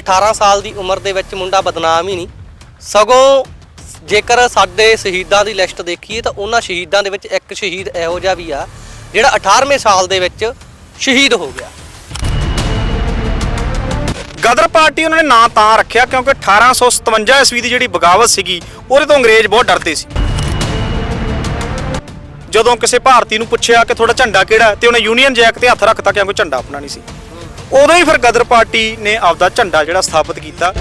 18 ਸਾਲ ਦੀ ਉਮਰ ਦੇ ਵਿੱਚ ਮੁੰਡਾ ਬਦਨਾਮ ਹੀ ਨਹੀਂ। ਸਗੋਂ ਜੇਕਰ ਸਾਡੇ ਸ਼ਹੀਦਾਂ ਦੀ ਲਿਸਟ ਦੇਖੀਏ ਤਾਂ ਉਹਨਾਂ ਸ਼ਹੀਦਾਂ ਦੇ ਵਿੱਚ ਇੱਕ ਸ਼ਹੀਦ ਇਹੋ ਜਿਹਾ ਵੀ ਆ, ਜਿਹੜਾ 18ਵੇਂ ਸਾਲ ਦੇ ਵਿੱਚ ਸ਼ਹੀਦ ਹੋ ਗਿਆ। ਗਦਰ ਪਾਰਟੀ ਉਹਨਾਂ ਨੇ ਨਾਂ ਤਾਂ ਰੱਖਿਆ ਕਿਉਂਕਿ 1857 ਈਸਵੀ ਦੀ ਜਿਹੜੀ ਬਗਾਵਤ ਸੀਗੀ, ਉਹਦੇ ਤੋਂ ਅੰਗਰੇਜ਼ ਬਹੁਤ ਡਰਦੇ ਸੀ। ਜਦੋਂ ਕਿਸੇ ਭਾਰਤੀ ਨੂੰ ਪੁੱਛਿਆ ਕਿ ਤੁਹਾਡਾ ਝੰਡਾ ਕਿਹੜਾ ਤੇ ਉਹਨੇ ਯੂਨੀਅਨ ਜੈਕ ਤੇ ਹੱਥ ਰੱਖਤਾ ਕਿਉਂਕਿ ਝੰਡਾ ਆਪਣਾ ਨਹੀਂ ਸੀ। ਉਦੋਂ ਹੀ ਫਿਰ ਗਦਰ ਪਾਰਟੀ ਨੇ ਆਪਦਾ ਝੰਡਾ ਜਿਹੜਾ ਸਥਾਪਿਤ ਕੀਤਾ।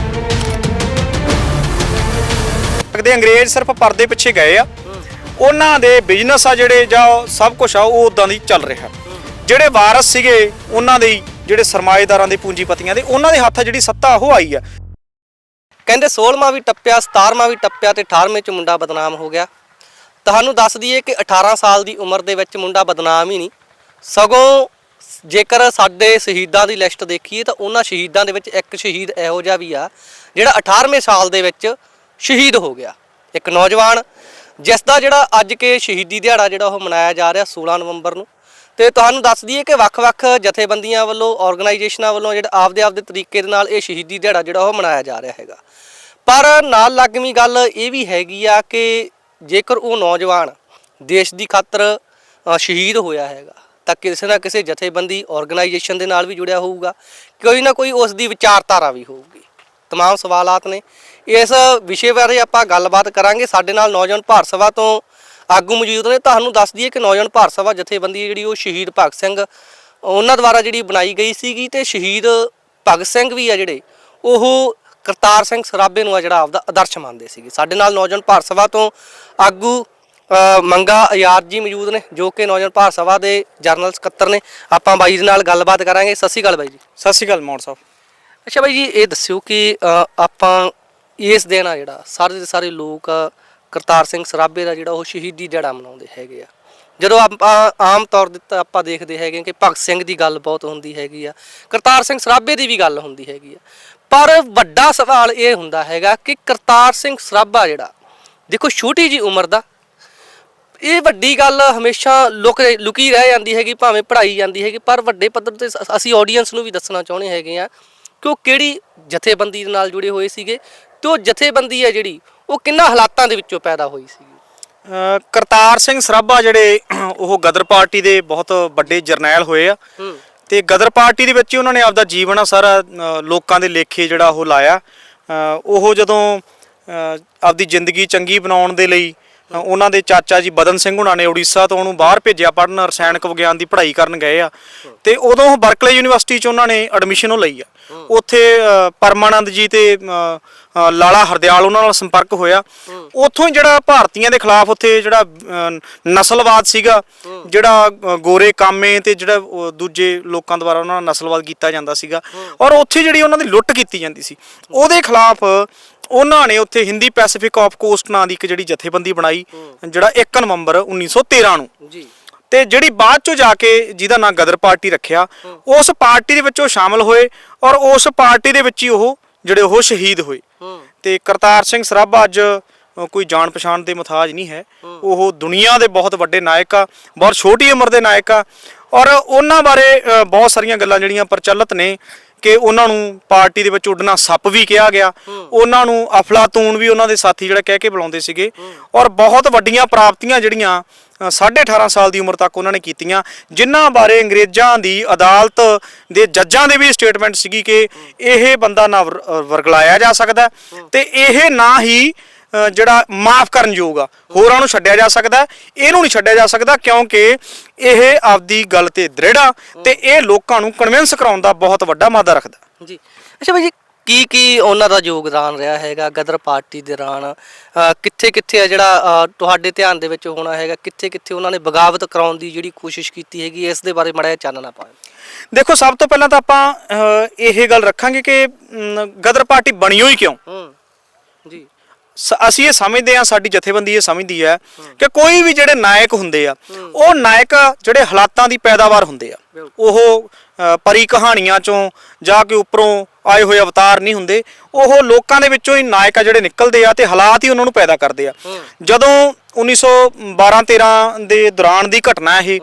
ਲੱਗਦੇ ਅੰਗਰੇਜ਼ ਸਿਰਫ ਪਰਦੇ ਪਿੱਛੇ ਗਏ ਆ। ਉਹਨਾਂ ਦੇ ਬਿਜ਼ਨਸ ਆ ਜਿਹੜੇ ਜਾਂ ਸਭ ਕੁਝ ਆ, ਉਹ ਉਦਾਂ ਦੀ ਚੱਲ ਰਿਹਾ। ਜਿਹੜੇ ਵਾਰਸ ਸੀਗੇ, ਉਹਨਾਂ ਦੇ ਜਿਹੜੇ ਸਰਮਾਏਦਾਰਾਂ ਦੇ ਪੂੰਜੀਪਤੀਆਂ ਦੇ, ਉਹਨਾਂ ਦੇ ਹੱਥ ਜਿਹੜੀ ਸੱਤਾ ਉਹ ਆਈ ਆ। ਕਹਿੰਦੇ 16ਵਾਂ ਵੀ ਟੱਪਿਆ 17ਵਾਂ ਵੀ ਟੱਪਿਆ ਤੇ 18ਵੇਂ ਚ ਮੁੰਡਾ ਬਦਨਾਮ ਹੋ ਗਿਆ। ਤੁਹਾਨੂੰ ਦੱਸ ਦਈਏ ਕਿ 18 ਸਾਲ ਦੀ ਉਮਰ ਦੇ ਵਿੱਚ ਮੁੰਡਾ ਬਦਨਾਮ ਹੀ ਨਹੀਂ। ਸਗੋਂ ਜੇਕਰ ਸਾਡੇ ਸ਼ਹੀਦਾਂ ਦੀ ਲਿਸਟ ਦੇਖੀਏ ਤਾਂ ਉਹਨਾਂ ਸ਼ਹੀਦਾਂ ਦੇ ਵਿੱਚ ਇੱਕ ਸ਼ਹੀਦ ਇਹੋ ਜਿਹਾ ਵੀ ਆ, ਜਿਹੜਾ 18ਵੇਂ ਸਾਲ ਦੇ ਵਿੱਚ ਸ਼ਹੀਦ ਹੋ ਗਿਆ। ਇੱਕ ਨੌਜਵਾਨ, ਜਿਸ ਦਾ ਜਿਹੜਾ ਅੱਜ ਕੇ ਸ਼ਹੀਦੀ ਦਿਹਾੜਾ ਜਿਹੜਾ ਉਹ ਮਨਾਇਆ ਜਾ ਰਿਹਾ 16 ਨਵੰਬਰ ਨੂੰ। ਤੇ ਤੁਹਾਨੂੰ ਦੱਸ ਦਈਏ ਕਿ ਵੱਖ-ਵੱਖ ਜਥੇਬੰਦੀਆਂ ਵੱਲੋਂ ਆਰਗੇਨਾਈਜੇਸ਼ਨਾਂ ਵੱਲੋਂ ਜਿਹੜਾ ਆਪਦੇ ਆਪਦੇ ਤਰੀਕੇ ਦੇ ਨਾਲ ਇਹ ਸ਼ਹੀਦੀ ਦਿਹਾੜਾ ਜਿਹੜਾ ਉਹ ਮਨਾਇਆ ਜਾ ਰਿਹਾ ਹੈਗਾ। ਪਰ ਨਾਲ ਲੱਗਵੀਂ ਗੱਲ ਇਹ ਵੀ ਹੈਗੀ ਆ ਕਿ ਜੇਕਰ ਉਹ ਨੌਜਵਾਨ ਦੇਸ਼ ਦੀ ਖਾਤਰ ਸ਼ਹੀਦ ਹੋਇਆ ਹੈਗਾ ਤਾਂ ਕਿਸੇ ਨਾ ਕਿਸੇ ਜਥੇਬੰਦੀ ਆਰਗੇਨਾਈਜੇਸ਼ਨ ਦੇ ਨਾਲ ਵੀ ਜੁੜਿਆ ਹੋਊਗਾ ਕੋਈ ਨਾ ਕੋਈ ਉਸ ਦੀ ਵਿਚਾਰਧਾਰਾ ਵੀ ਹੋਊਗੀ तमाम ਸਵਾਲਾਤ ਨੇ ਇਸ ਵਿਸ਼ੇ ਬਾਰੇ ਆਪਾਂ ਗੱਲਬਾਤ ਕਰਾਂਗੇ ਸਾਡੇ ਨਾਲ ਨੌਜਵਾਨ ਭਾਰਤ ਸਭਾ ਤੋਂ ਆਗੂ ਮੌਜੂਦ ਨੇ ਤੁਹਾਨੂੰ ਦੱਸ ਦਈਏ ਕਿ ਨੌਜਵਾਨ ਭਾਰਤ ਸਭਾ ਜਥੇਬੰਦੀ ਜਿਹੜੀ ਉਹ ਸ਼ਹੀਦ ਭਗਤ ਸਿੰਘ ਉਹਨਾਂ ਦੁਆਰਾ ਜਿਹੜੀ ਬਣਾਈ ਗਈ ਸੀਗੀ ਤੇ ਸ਼ਹੀਦ ਭਗਤ ਸਿੰਘ ਵੀ ਆ ਜਿਹੜੇ ਉਹ ਕਰਤਾਰ ਸਿੰਘ ਸਰਾਭੇ ਨੂੰ ਆ ਜਿਹੜਾ ਆਪਦਾ ਆਦਰਸ਼ ਮੰਨਦੇ ਸੀਗੇ ਸਾਡੇ ਨਾਲ ਨੌਜਵਾਨ ਭਾਰਤ ਸਭਾ ਤੋਂ ਆਗੂ ਅ, ਮੰਗਾ ਆਜ਼ਾਦ ਜੀ ਮੌਜੂਦ ਨੇ ਜੋ ਕਿ ਨੌਜਵਾਨ ਭਾਰਤ ਸਭਾ ਦੇ ਜਰਨਲ ਸਕੱਤਰ ਨੇ। ਆਪਾਂ ਬਾਈ ਦੇ ਨਾਲ ਗੱਲਬਾਤ ਕਰਾਂਗੇ। ਸਤਿ ਸ਼੍ਰੀ ਅਕਾਲ ਬਾਈ ਜੀ। ਸਤਿ ਸ਼੍ਰੀ ਅਕਾਲ ਮੌੜ ਸਾਹਿਬ। ਅੱਛਾ ਬਾਈ ਜੀ ਇਹ ਦੱਸਿਓ ਕਿ ਆਪਾਂ ਇਸ ਦਿਨ ਆ ਜਿਹੜਾ ਸਾਰੇ ਦੇ ਸਾਰੇ ਲੋਕ ਕਰਤਾਰ ਸਿੰਘ ਸਰਾਭੇ ਦਾ ਜਿਹੜਾ ਉਹ ਸ਼ਹੀਦੀ ਦਿਹਾੜਾ ਮਨਾਉਂਦੇ ਹੈਗੇ ਆ। ਜਦੋਂ ਆਪਾਂ ਆਮ ਤੌਰ ਤਾਂ ਆਪਾਂ ਦੇਖਦੇ ਹੈਗੇ ਕਿ ਭਗਤ ਸਿੰਘ ਦੀ ਗੱਲ ਬਹੁਤ ਹੁੰਦੀ ਹੈਗੀ ਆ ਕਰਤਾਰ ਸਿੰਘ ਸਰਾਭੇ ਦੀ ਵੀ ਗੱਲ ਹੁੰਦੀ ਹੈਗੀ ਆ। ਪਰ ਵੱਡਾ ਸਵਾਲ ਇਹ ਹੁੰਦਾ ਹੈਗਾ ਕਿ ਕਰਤਾਰ ਸਿੰਘ ਸਰਾਭਾ ਜਿਹੜਾ ਦੇਖੋ ਛੋਟੀ ਜੀ ਉਮਰ ਦਾ ਇਹ ਵੱਡੀ ਗੱਲ ਹਮੇਸ਼ਾ ਲੁਕ ਲੁਕੀ ਰਹਿ ਜਾਂਦੀ ਹੈਗੀ ਭਾਵੇਂ ਪੜ੍ਹਾਈ ਜਾਂਦੀ ਹੈਗੀ ਪਰ ਵੱਡੇ ਪੱਧਰ ਤੇ ਸ- ਅਸੀਂ ਆਡੀਅנס ਨੂੰ ਵੀ ਦੱਸਣਾ ਚਾਹੁੰਦੇ ਹੈਗੇ ਆ ਕਿ ਉਹ ਕਿਹੜੀ ਜਥੇਬੰਦੀ ਦੇ ਨਾਲ ਜੁੜੇ ਹੋਏ ਸੀਗੇ ਤੇ ਉਹ ਜਥੇਬੰਦੀ ਹੈ ਜਿਹੜੀ ਉਹ ਕਿੰਨਾ ਹਾਲਾਤਾਂ ਦੇ ਵਿੱਚੋਂ ਪੈਦਾ ਹੋਈ ਅਹ ਕਰਤਾਰ ਸਿੰਘ ਸਰਾਭਾ ਜਿਹੜੇ ਉਹ ਗਦਰ ਪਾਰਟੀ ਦੇ ਬਹੁਤ ਵੱਡੇ ਜਰਨੈਲ ਹੋਏ ਆ। ਤੇ ਗਦਰ ਪਾਰਟੀ ਦੇ ਵਿੱਚ ਹੀ ਉਹਨਾਂ ਨੇ ਆਪਦਾ ਜੀਵਨ ਆ ਸਾਰਾ ਲੋਕਾਂ ਦੇ ਲੇਖੇ ਜਿਹੜਾ ਉਹ ਲਾਇਆ। ਉਹ ਜਦੋਂ ਆਪਦੀ ਜ਼ਿੰਦਗੀ ਚੰਗੀ ਬਣਾਉਣ ਦੇ ਲਈ ਉਹਨਾਂ ਦੇ ਚਾਚਾ ਜੀ ਬਦਨ ਸਿੰਘ ਹੁਣਾਂ ਨੇ ਉੜੀਸਾ ਤੋਂ ਉਹਨੂੰ ਬਾਹਰ ਭੇਜਿਆ ਪੜਨ ਰਸਾਇਣਕ ਵਿਗਿਆਨ ਦੀ ਪੜ੍ਹਾਈ ਕਰਨ ਗਏ ਆ। ਤੇ ਉਦੋਂ ਉਹ ਬਰਕਲੇ ਯੂਨੀਵਰਸਿਟੀ 'ਚ ਉਹਨਾਂ ਨੇ ਐਡਮਿਸ਼ਨ ਉਹ ਲਈ ਆ। ਉੱਥੇ ਪਰਮਾਨੰਦ ਜੀ ਤੇ ਲਾਲਾ ਹਰਦਿਆਲ ਉਹਨਾਂ ਨਾਲ ਸੰਪਰਕ ਹੋਇਆ। ਉੱਥੋਂ ਹੀ ਜਿਹੜਾ ਭਾਰਤੀਆਂ ਦੇ ਖਿਲਾਫ ਉੱਥੇ ਜਿਹੜਾ ਨਸਲਵਾਦ ਸੀਗਾ ਜਿਹੜਾ ਗੋਰੇ ਕਾਮੇ ਤੇ ਜਿਹੜਾ ਦੂਜੇ ਲੋਕਾਂ ਦੁਆਰਾ ਉਹਨਾਂ ਨਾਲ ਨਸਲਵਾਦ ਕੀਤਾ ਜਾਂਦਾ ਸੀਗਾ। ਔਰ ਉੱਥੇ ਜਿਹੜੀ ਉਹਨਾਂ ਦੀ ਲੁੱਟ ਕੀਤੀ ਜਾਂਦੀ ਸੀ ਉਹਦੇ ਖਿਲਾਫ ਉਹਨਾਂ ਨੇ ਉੱਥੇ ਹਿੰਦੀ ਪੈਸੀਫਿਕ ਆਫ ਕੋਸਟ ਨਾਂ ਦੀ ਇੱਕ ਜਿਹੜੀ ਜਥੇਬੰਦੀ ਬਣਾਈ ਜਿਹੜਾ 1 ਨਵੰਬਰ 1913 ਨੂੰ। ਜੀ। ਤੇ ਜਿਹੜੀ ਬਾਅਦ ਚੋਂ ਜਾ ਕੇ ਜਿਹਦਾ ਨਾਂ ਗਦਰ ਪਾਰਟੀ ਰੱਖਿਆ ਉਸ ਪਾਰਟੀ ਦੇ ਵਿੱਚ ਉਹ ਸ਼ਾਮਲ ਹੋਏ ਔਰ ਉਸ ਪਾਰਟੀ ਦੇ ਵਿੱਚ ਹੀ ਉਹ ਜਿਹੜੇ ਉਹ ਸ਼ਹੀਦ ਹੋਏ। ਤੇ ਕਰਤਾਰ ਸਿੰਘ ਸਰਾਭਾ ਅੱਜ ਕੋਈ ਜਾਣ ਪਛਾਣ ਦੇ ਮੁਤਾਜ ਨਹੀਂ ਹੈ। ਉਹ ਦੁਨੀਆ ਦੇ ਬਹੁਤ ਵੱਡੇ ਨਾਇਕ ਆ ਬਹੁਤ ਛੋਟੀ ਉਮਰ ਦੇ ਨਾਇਕ ਆ ਔਰ ਉਹਨਾਂ ਬਾਰੇ ਬਹੁਤ ਸਾਰੀਆਂ ਗੱਲਾਂ ਜਿਹੜੀਆਂ ਪ੍ਰਚਲਿਤ ਨੇ। ਕਿ ਉਹਨਾਂ ਨੂੰ ਪਾਰਟੀ ਦੇ ਵਿੱਚ ਉੱਡਣਾ ਸੱਪ ਵੀ ਕਿਹਾ ਗਿਆ। ਉਹਨਾਂ ਨੂੰ ਅਫਲਾਤੂਨ ਵੀ ਉਹਨਾਂ ਦੇ ਸਾਥੀ ਜਿਹੜਾ ਕਹਿ ਕੇ ਬੁਲਾਉਂਦੇ ਸੀਗੇ। ਔਰ ਬਹੁਤ ਵੱਡੀਆਂ ਪ੍ਰਾਪਤੀਆਂ ਜਿਹੜੀਆਂ ਅ, ਸਾਢੇ 18 ਸਾਲ ਦੀ ਉਮਰ ਤੱਕ ਉਹਨਾਂ ਨੇ ਕੀਤੀਆਂ ਜਿਨ੍ਹਾਂ ਬਾਰੇ ਅੰਗਰੇਜ਼ਾਂ ਦੀ ਅਦਾਲਤ ਦੇ ਜੱਜਾਂ ਦੇ ਵੀ ਸਟੇਟਮੈਂਟ ਸੀਗੀ ਕਿ ਇਹ ਬੰਦਾ ਨਾ ਵਰ- ਵਰਗਲਾਇਆ ਜਾ ਸਕਦਾ। ਹੈ ਤੇ ਇਹ ਨਾ ਹੀ ਜਿਹੜਾ ਮਾਫ ਕਰਨ ਯੋਗ ਆ। ਹੋਰਾਂ ਨੂੰ ਛੱਡਿਆ ਜਾ ਸਕਦਾ ਇਹਨੂੰ ਨਹੀਂ ਛੱਡਿਆ ਜਾ ਸਕਦਾ ਕਿਉਂਕਿ ਇਹ ਆਪਦੀ ਗੱਲ ਤੇ ਦ੍ਰਿੜ ਤੇ ਇਹ ਲੋਕਾਂ ਨੂੰ ਕਨਵਿੰਸ ਕਰਾਉਣ ਦਾ ਬਹੁਤ ਵੱਡਾ ਮਾਦਾ ਰੱਖਦਾ। ਜੀ। ਅੱਛਾ ਜੀ ਕੀ ਕੀ ਉਹਨਾਂ ਦਾ ਯੋਗਦਾਨ ਰਿਹਾ ਹੈਗਾ ਗਦਰ ਪਾਰਟੀ ਦੇ ਦੌਰਾਨ ਕਿੱਥੇ ਕਿੱਥੇ ਆ ਜਿਹੜਾ ਤੁਹਾਡੇ ਧਿਆਨ ਦੇ ਵਿੱਚ ਹੋਣਾ ਹੈਗਾ? ਕਿੱਥੇ ਕਿੱਥੇ ਉਹਨਾਂ ਨੇ ਬਗਾਵਤ ਕਰਾਉਣ ਦੀ ਜਿਹੜੀ ਕੋਸ਼ਿਸ਼ ਕੀਤੀ ਹੈਗੀ ਇਸ ਦੇ ਬਾਰੇ ਮੜਾ ਚਾਨਣਾ ਪਾਓ। ਦੇਖੋ ਸਭ ਤੋਂ ਪਹਿਲਾਂ ਤਾਂ ਆਪਾਂ ਇਹ ਗੱਲ ਰੱਖਾਂਗੇ ਕਿ ਗਦਰ ਪਾਰਟੀ ਬਣੀ ਹੋਈ ਕਿਉਂ? ਜੀ। ਸ- ਅਸੀਂ ਇਹ ਸਮਝਦੇ ਹਾਂ ਸਾਡੀ ਜਥੇਬੰਦੀ ਇਹ ਸਮਝਦੀ ਹੈ ਕਿ ਕੋਈ ਵੀ ਜਿਹੜੇ ਨਾਇਕ ਹੁੰਦੇ ਆ ਉਹ ਨਾਇਕ ਜਿਹੜੇ ਹਾਲਾਤਾਂ ਦੀ ਪੈਦਾਵਾਰ ਹੁੰਦੇ ਆ। ਉਹ ਅ, ਪਰੀ ਕਹਾਣੀਆਂ ਚੋਂ ਜਾਂ ਕਿ ਉੱਪਰੋਂ ਆਏ ਹੋਏ ਅਵਤਾਰ ਨਹੀਂ ਹੁੰਦੇ ਉਹ ਲੋਕਾਂ ਦੇ ਵਿੱਚੋਂ ਹੀ ਨਾਇਕ ਆ ਜਿਹੜੇ ਨਿਕਲਦੇ ਆ ਤੇ ਹਾਲਾਤ ਹੀ ਉਹਨਾਂ ਨੂੰ ਪੈਦਾ ਕਰਦੇ ਆ। ਜਦੋਂ 1912 13 ਦੇ ਦੌਰਾਨ ਦੀ ਘਟਨਾ ਇਹ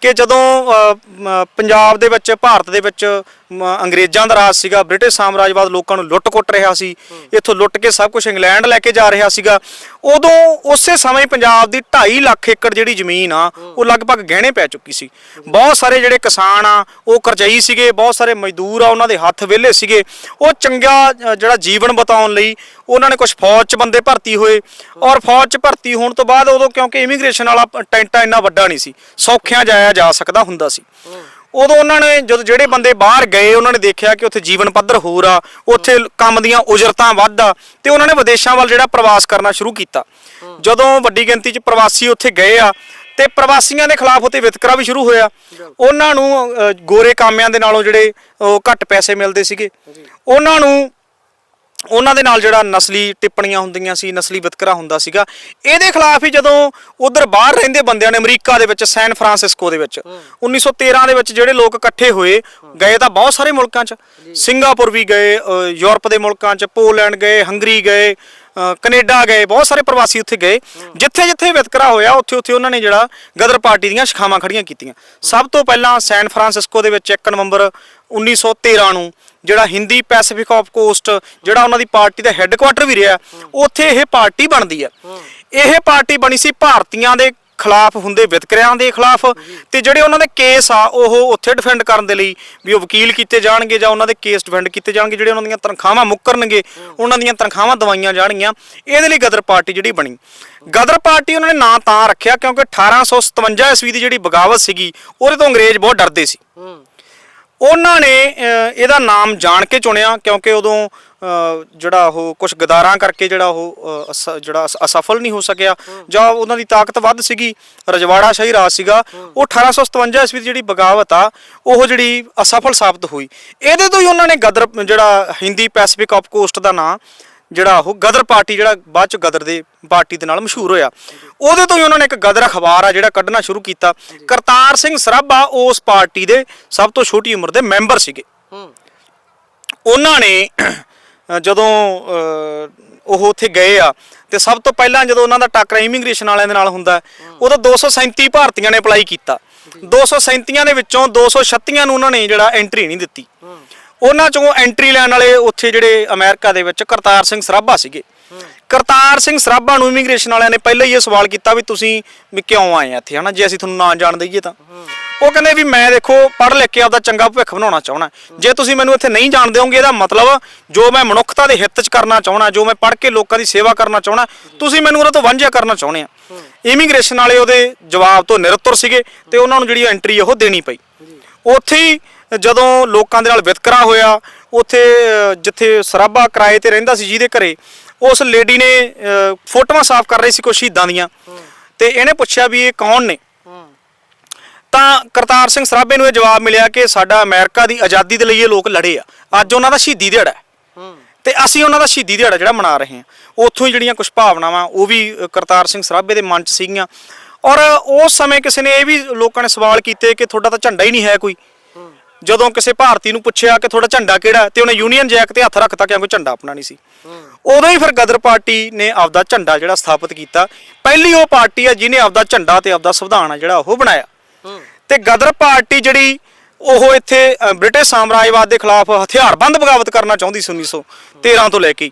ਕਿ ਜਦੋਂ ਅ, ਮ, ਪੰਜਾਬ ਦੇ ਵਿੱਚ ਭਾਰਤ ਦੇ ਵਿੱਚ ਮ, ਅੰਗਰੇਜ਼ਾਂ ਦਾ ਰਾਜ ਸੀਗਾ ਬ੍ਰਿਟਿਸ਼ ਸਾਮਰਾਜਵਾਦ ਲੋਕਾਂ ਨੂੰ ਲੁੱਟ-ਕੁੱਟ ਰਿਹਾ ਸੀ ਇੱਥੋਂ ਲੁੱਟ ਕੇ ਸਭ ਕੁਝ ਇੰਗਲੈਂਡ ਲੈ ਕੇ ਜਾ ਰਿਹਾ ਸੀਗਾ। ਉਦੋਂ ਉਸੇ ਸਮੇਂ ਪੰਜਾਬ ਦੀ 2.5 ਲੱਖ ਏਕੜ ਜਿਹੜੀ ਜ਼ਮੀਨ ਆ ਉਹ ਲਗਭਗ ਗਹਿਣੇ ਪੈ ਚੁੱਕੀ ਸੀ। ਬਹੁਤ ਸਾਰੇ ਜਿਹੜੇ ਕਿਸਾਨ ਆ ਉਹ ਕਰਜ਼ਈ ਸੀਗੇ ਬਹੁਤ ਸਾਰੇ ਮਜ਼ਦੂਰ ਆ ਉਹਨਾਂ ਦੇ ਹੱਥ ਵਿਹਲੇ ਸੀਗੇ। ਉਹ ਚੰਗਾ ਅ, ਜਿਹੜਾ ਜੀਵਨ ਬਤਾਉਣ ਲਈ ਉਹਨਾਂ ਨੇ ਕੁਝ ਫੌਜ 'ਚ ਬੰਦੇ ਭਰਤੀ ਹੋਏ ਔਰ ਫੌਜ 'ਚ ਭਰਤੀ ਹੋਣ ਤੋਂ ਬਾਅਦ ਉਦੋਂ ਕਿਉਂਕਿ ਇਮੀਗ੍ਰੇਸ਼ਨ ਵਾਲਾ ਟੈਂਟਾ ਇੰਨਾ ਵੱਡਾ ਨਹੀਂ ਸੀ ਸੌਖਿਆਂ ਜਾਇਆ ਜਾ ਸਕਦਾ ਹੁੰਦਾ ਸੀ। ਉਦੋਂ ਉਹਨਾਂ ਨੇ ਜਦੋਂ ਜਿਹੜੇ ਬੰਦੇ ਬਾਹਰ ਗਏ ਉਹਨਾਂ ਨੇ ਦੇਖਿਆ ਕਿ ਉੱਥੇ ਜੀਵਨ ਪੱਧਰ ਹੋਰ ਆ ਉੱਥੇ ਕੰਮ ਦੀਆਂ ਉਜਰਤਾਂ ਵੱਧ ਆ ਤੇ ਉਹਨਾਂ ਨੇ ਵਿਦੇਸ਼ਾਂ ਵੱਲ ਜਿਹੜਾ ਪ੍ਰਵਾਸ ਕਰਨਾ ਸ਼ੁਰੂ ਕੀਤਾ। ਜਦੋਂ ਵੱਡੀ ਗਿਣਤੀ 'ਚ ਪ੍ਰਵਾਸੀ ਉੱਥੇ ਗਏ ਆ ਤੇ ਪ੍ਰਵਾਸੀਆਂ ਦੇ ਖਿਲਾਫ ਉੱਥੇ ਵਿਤਕਰਾ ਵੀ ਸ਼ੁਰੂ ਹੋਇਆ। ਉਹਨਾਂ ਨੂੰ ਗੋਰੇ ਕਾਮਿਆਂ ਦੇ ਨਾਲੋਂ ਜਿਹੜੇ ਉਹ ਘੱਟ ਪੈਸੇ ਮਿਲਦੇ ਸੀਗੇ। ਉਹਨਾਂ ਨੂੰ ਉਹਨਾਂ ਦੇ ਨਾਲ ਜਿਹੜਾ ਨਸਲੀ ਟਿੱਪਣੀਆਂ ਹੁੰਦੀਆਂ ਸੀ ਨਸਲੀ ਵਿਤਕਰਾ ਹੁੰਦਾ ਸੀਗਾ ਇਹਦੇ ਖਿਲਾਫ ਹੀ ਜਦੋਂ ਉਧਰ ਬਾਹਰ ਰਹਿੰਦੇ ਬੰਦਿਆਂ ਨੇ ਅਮਰੀਕਾ ਦੇ ਵਿੱਚ ਸੈਨ ਫਰਾਂਸਿਸਕੋ ਦੇ ਵਿੱਚ 1913 ਦੇ ਵਿੱਚ ਜਿਹੜੇ ਲੋਕ ਇਕੱਠੇ ਹੋਏ ਗਏ ਤਾਂ ਬਹੁਤ ਸਾਰੇ ਮੁਲਕਾਂ 'ਚ। ਸਿੰਗਾਪੁਰ ਵੀ ਗਏ ਯੂਰਪ ਦੇ ਮੁਲਕਾਂ 'ਚ ਪੋਲੈਂਡ ਗਏ ਹੰਗਰੀ ਗਏ ਕੈਨੇਡਾ ਗਏ, ਬਹੁਤ ਸਾਰੇ ਪ੍ਰਵਾਸੀ ਉੱਥੇ ਗਏ। ਜਿੱਥੇ ਜਿੱਥੇ ਵਿਤਕਰਾ ਹੋਇਆ, ਉੱਥੇ ਉੱਥੇ ਉਹਨਾਂ ਨੇ ਜਿਹੜਾ ਗਦਰ ਪਾਰਟੀ ਦੀਆਂ ਸ਼ਿਖਾਵਾਂ ਖੜੀਆਂ ਕੀਤੀਆਂ। ਸਭ ਤੋਂ ਪਹਿਲਾਂ ਸੈਨ ਫਰਾਂਸਿਸਕੋ ਦੇ ਵਿੱਚ 1 ਨਵੰਬਰ 1913 ਨੂੰ ਜਿਹੜਾ ਹਿੰਦੀ ਪੈਸੀਫਿਕ ਆਫ ਕੋਸਟ, ਜਿਹੜਾ ਉਹਨਾਂ ਦੀ ਪਾਰਟੀ ਦਾ ਹੈੱਡਕੁਆਟਰ ਵੀ ਰਿਹਾ, ਉੱਥੇ ਇਹ ਪਾਰਟੀ ਬਣਦੀ ਹੈ। ਇਹ ਪਾਰਟੀ ਬਣੀ ਸੀ ਭਾਰਤੀਆਂ ਦੇ ਖਿਲਾਫ ਹੁੰਦੇ, ਵਿਤਕਰਿਆਂ ਦੇ ਖਿਲਾਫ। ਤੇ ਜਿਹੜੇ ਉਹਨਾਂ ਦੇ ਕੇਸ ਆ, ਉਹ ਉੱਥੇ ਡਿਫੈਂਡ ਕਰਨ ਦੇ ਲਈ ਵੀ ਉਹ ਵਕੀਲ ਕੀਤੇ ਜਾਣਗੇ ਜਾਂ ਉਹਨਾਂ ਦੇ ਕੇਸ ਡਿਫੈਂਡ ਕੀਤੇ ਜਾਣਗੇ, ਜਿਹੜੇ ਉਹਨਾਂ ਦੀਆਂ ਤਨਖਾਹਾਂ ਮੁੱਕਰਨਗੇ, ਉਹਨਾਂ ਦੀਆਂ ਤਨਖਾਹਾਂ ਦਵਾਈਆਂ ਜਾਣਗੀਆਂ, ਇਹਦੇ ਲਈ ਗਦਰ ਪਾਰਟੀ ਜਿਹੜੀ ਬਣੀ। ਗਦਰ ਪਾਰਟੀ ਉਹਨਾਂ ਨੇ ਨਾਂ ਤਾਂ ਰੱਖਿਆ ਕਿਉਂਕਿ 1857 ਈਸਵੀ ਦੀ ਜਿਹੜੀ ਬਗਾਵਤ ਸੀਗੀ, ਉਹਦੇ ਤੋਂ ਅੰਗਰੇਜ਼ ਬਹੁਤ ਡਰਦੇ ਸੀ। ਉਹਨਾਂ ਨੇ ਇਹਦਾ ਨਾਮ ਜਾਣ ਕੇ ਚੁਣਿਆ ਕਿਉਂਕਿ ਉਦੋਂ ਜਿਹੜਾ ਉਹ ਕੁਝ ਗਦਾਰਾਂ ਕਰਕੇ ਜਿਹੜਾ ਉਹ ਅਸ- ਜਿਹੜਾ ਅਸ- ਅਸਫਲ ਨਹੀਂ ਹੋ ਸਕਿਆ। ਜਾਂ ਉਹਨਾਂ ਦੀ ਤਾਕਤ ਵੱਧ ਸੀਗੀ, ਰਜਵਾੜਾ ਸ਼ਾਹੀ ਰਾਜ ਸੀਗਾ। ਉਹ 1857 ਈਸਵੀ ਦੀ ਜਿਹੜੀ ਬਗਾਵਤ ਆ, ਉਹ ਜਿਹੜੀ ਅਸਫਲ ਸਾਬਤ ਹੋਈ। ਇਹਦੇ ਤੋਂ ਹੀ ਉਹਨਾਂ ਨੇ ਗਦਰ, ਜਿਹੜਾ ਹਿੰਦੀ ਪੈਸੀਫਿਕ ਆਫ ਕੋਸਟ ਦਾ ਨਾਂ ਜਿਹੜਾ ਉਹ ਗਦਰ ਪਾਰਟੀ ਜਿਹੜਾ ਬਾਅਦ ਚ ਗਦਰ ਦੇ ਪਾਰਟੀ ਦੇ ਨਾਲ ਮਸ਼ਹੂਰ ਹੋਇਆ। ਉਹਦੇ ਤੋਂ ਹੀ ਉਹਨਾਂ ਨੇ ਇੱਕ ਗਦਰ ਅਖਬਾਰ ਆ ਜਿਹੜਾ ਕੱਢਣਾ ਸ਼ੁਰੂ ਕੀਤਾ। ਕਰਤਾਰ ਸਿੰਘ ਸਰਾਭਾ ਉਸ ਪਾਰਟੀ ਦੇ ਸਭ ਤੋਂ ਛੋਟੀ ਉਮਰ ਦੇ ਮੈਂਬਰ ਸੀਗੇ। ਉਹਨਾਂ ਨੇ ਜਦੋਂ ਉਹ ਉੱਥੇ ਗਏ ਆ ਤੇ ਸਭ ਤੋਂ ਪਹਿਲਾਂ ਜਦੋਂ ਉਹਨਾਂ ਦਾ ਟੱਕਰਾ ਇਮੀਗ੍ਰੇਸ਼ਨ ਵਾਲਿਆਂ ਦੇ ਨਾਲ ਹੁੰਦਾ ਉਦੋਂ 237 ਭਾਰਤੀਆਂ ਨੇ ਅਪਲਾਈ ਕੀਤਾ। 237 ਦੇ ਵਿੱਚੋਂ 236 ਨੂੰ ਉਹਨਾਂ ਨੇ ਜਿਹੜਾ ਐਂਟਰੀ ਨਹੀਂ ਦਿੱਤੀ। ਉਹਨਾਂ ਚੋਂ ਐਂਟਰੀ ਲੈਣ ਵਾਲੇ ਉੱਥੇ ਜਿਹੜੇ ਅਮਰੀਕਾ ਦੇ ਵਿੱਚ ਕਰਤਾਰ ਸਿੰਘ ਸਰਾਭਾ ਸੀਗੇ। ਕਰਤਾਰ ਸਿੰਘ ਸਰਾਭਾ ਨੂੰ ਇਮੀਗ੍ਰੇਸ਼ਨ ਵਾਲਿਆਂ ਨੇ ਪਹਿਲਾਂ ਹੀ ਇਹ ਸਵਾਲ ਕੀਤਾ ਵੀ ਤੁਸੀਂ ਵੀ ਕਿਉਂ ਆਏ ਆ ਇੱਥੇ, ਹਨਾ? ਜੇ ਅਸੀਂ ਤੁਹਾਨੂੰ ਨਾ ਜਾਣ ਦਈਏ ਤਾਂ। ਉਹ ਕਹਿੰਦੇ ਵੀ ਮੈਂ ਦੇਖੋ ਪੜ੍ਹ ਲਿਖ ਕੇ ਆਪਦਾ ਚੰਗਾ ਭਵਿੱਖ ਬਣਾਉਣਾ ਚਾਹਣਾ ਜੇ ਤੁਸੀਂ ਮੈਨੂੰ ਇੱਥੇ ਨਹੀਂ ਜਾਣ ਦਿਓਗੇ, ਇਹਦਾ ਮਤਲਬ ਜੋ ਮੈਂ ਮਨੁੱਖਤਾ ਦੇ ਹਿੱਤ 'ਚ ਕਰਨਾ ਚਾਹਣਾ ਜੋ ਮੈਂ ਪੜ੍ਹ ਕੇ ਲੋਕਾਂ ਦੀ ਸੇਵਾ ਕਰਨਾ ਚਾਹਣਾ ਤੁਸੀਂ ਮੈਨੂੰ ਉਹਨਾਂ ਤੋਂ ਵਾਂਝਾ ਕਰਨਾ ਚਾਹੁੰਦੇ ਆ। ਇਮੀਗ੍ਰੇਸ਼ਨ ਵਾਲੇ ਉਹਦੇ ਜਵਾਬ ਤੋਂ ਨਿਰਤਰ ਸੀਗੇ ਤੇ ਉਹਨਾਂ ਨੂੰ ਜਿਹੜੀ ਐਂਟਰੀ ਉਹ ਦੇਣੀ ਪਈ। ਉੱਥੇ ਹੀ ਜਦੋਂ ਲੋਕਾਂ ਦੇ ਨਾਲ ਵਿਤਕਰਾ ਹੋਇਆ, ਉੱਥੇ ਜਿੱਥੇ ਸਰਾਭਾ ਕਿਰਾਏ ਤੇ ਰਹਿੰਦਾ ਸੀ ਜਿਹਦੇ ਘਰੇ, ਉਸ ਲੇਡੀ ਨੇ ਫੋਟੋਆਂ ਸਾਫ਼ ਕਰ ਰਹੀ ਸੀ ਕੁਝ ਸ਼ਹੀਦਾਂ ਦੀਆਂ। ਤੇ ਇਹਨੇ ਪੁੱਛਿਆ ਵੀ ਇਹ ਕੌਣ ਨੇ? ਤਾਂ ਕਰਤਾਰ ਸਿੰਘ ਸਰਾਭੇ ਨੂੰ ਇਹ ਜਵਾਬ ਮਿਲਿਆ ਕਿ ਸਾਡਾ ਅਮਰੀਕਾ ਦੀ ਆਜ਼ਾਦੀ ਦੇ ਲਈ ਇਹ ਲੋਕ ਲੜੇ ਆ। ਅੱਜ ਉਹਨਾਂ ਦਾ ਸ਼ਹੀਦੀ ਦਿਹਾੜਾ ਹੈ। ਤੇ ਅਸੀਂ ਉਹਨਾਂ ਦਾ ਸ਼ਹੀਦੀ ਦਿਹਾੜਾ ਜਿਹੜਾ ਮਨਾ ਰਹੇ ਹਾਂ। ਉੱਥੋਂ ਹੀ ਜਿਹੜੀਆਂ ਕੁਝ ਭਾਵਨਾਵਾਂ, ਉਹ ਵੀ ਕਰਤਾਰ ਸਿੰਘ ਸਰਾਭੇ ਦੇ ਮਨ 'ਚ ਸੀਗੀਆਂ। ਔਰ ਉਸ ਸਮੇਂ ਕਿਸੇ ਨੇ ਇਹ ਵੀ ਲੋਕਾਂ ਨੇ ਸਵਾਲ ਕੀਤੇ ਕਿ ਤੁਹਾਡਾ ਤਾਂ ਝੰਡਾ ਹੀ ਨਹੀਂ ਹੈ ਕੋਈ। ਜਦੋਂ ਕਿਸੇ ਭਾਰਤੀ ਨੂੰ ਪੁੱਛਿਆ ਕਿ ਤੁਹਾਡਾ ਝੰਡਾ ਕਿਹੜਾ ਤੇ ਉਹਨੇ ਯੂਨੀਅਨ ਜੈਕ ਤੇ ਹੱਥ ਰੱਖਤਾ ਕਿਉਂਕਿ ਝੰਡਾ ਆਪਣਾ ਨਹੀਂ ਸੀ। ਉਦੋਂ ਹੀ ਫਿਰ ਗਦਰ ਪਾਰਟੀ ਨੇ ਆਪਦਾ ਝੰਡਾ ਜਿਹੜਾ ਸਥਾਪਿਤ ਕੀਤਾ। ਪਹਿਲੀ ਉਹ ਪਾਰਟੀ ਹੈ ਜਿਹਨੇ ਆਪਦਾ ਝੰਡਾ ਤੇ ਆਪਦਾ ਸੰਵਿਧਾਨ ਆ ਜਿਹੜਾ ਉਹ ਬਣਾਇਆ। ਤੇ ਗਦਰ ਪਾਰਟੀ ਜਿਹੜੀ ਉਹ ਇੱਥੇ ਬ੍ਰਿਟਿਸ਼ ਸਾਮਰਾਜਵਾਦ ਦੇ ਖਿਲਾਫ ਹਥਿਆਰਬੰਦ ਬਗਾਵਤ ਕਰਨਾ ਚਾਹੁੰਦੀ ਸੀ 1913 ਤੋਂ ਲੈ ਕੇ।